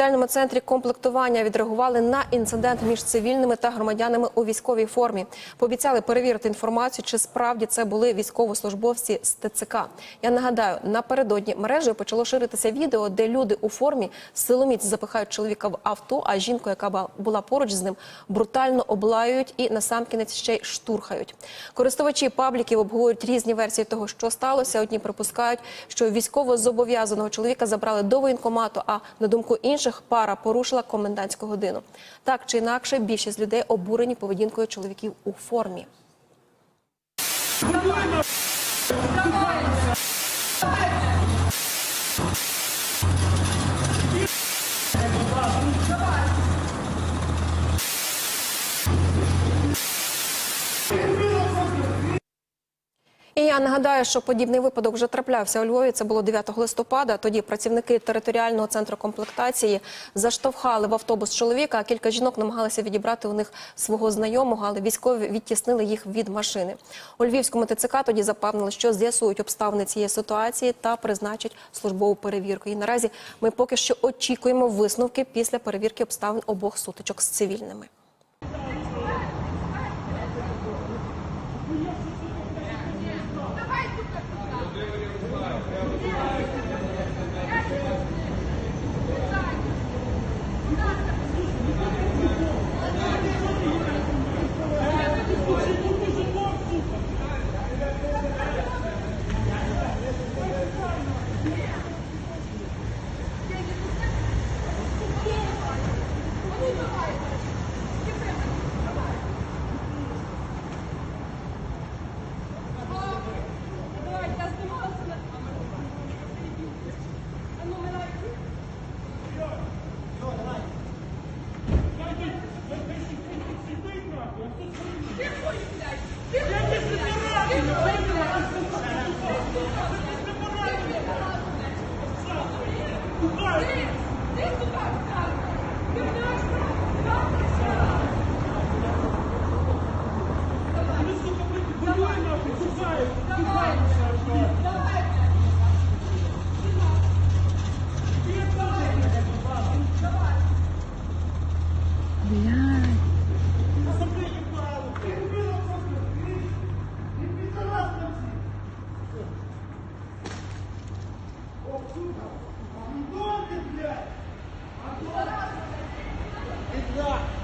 територіальному центрі комплектування відреагували на інцидент між цивільними та громадянами у військовій формі. Пообіцяли перевірити інформацію, чи справді це були військовослужбовці з ТЦК. Я нагадаю, напередодні мережею почало ширитися відео, де люди у формі силоміць запихають чоловіка в авто, а жінку, яка була поруч з ним, брутально облаюють і насамкінець ще й штурхають. Користувачі пабліків обговорюють різні версії того, що сталося. Одні припускають, що військово зобов'язаного чоловіка забрали до воєнкомату, а на думку інших, пара порушила комендантську годину. Так чи інакше, більшість людей обурені поведінкою чоловіків у формі. І я нагадаю, що подібний випадок вже траплявся у Львові. Це було 9 листопада. Тоді працівники територіального центру комплектації заштовхали в автобус чоловіка. А кілька жінок намагалися відібрати у них свого знайомого, але військові відтіснили їх від машини. У Львівському ТЦК тоді запевнили, що з'ясують обставини цієї ситуації та призначать службову перевірку. І наразі ми поки що очікуємо висновки після перевірки обставин обох сутичок з цивільними. 别过去！别过去！别去死命拉！Dur! Dur! Dur!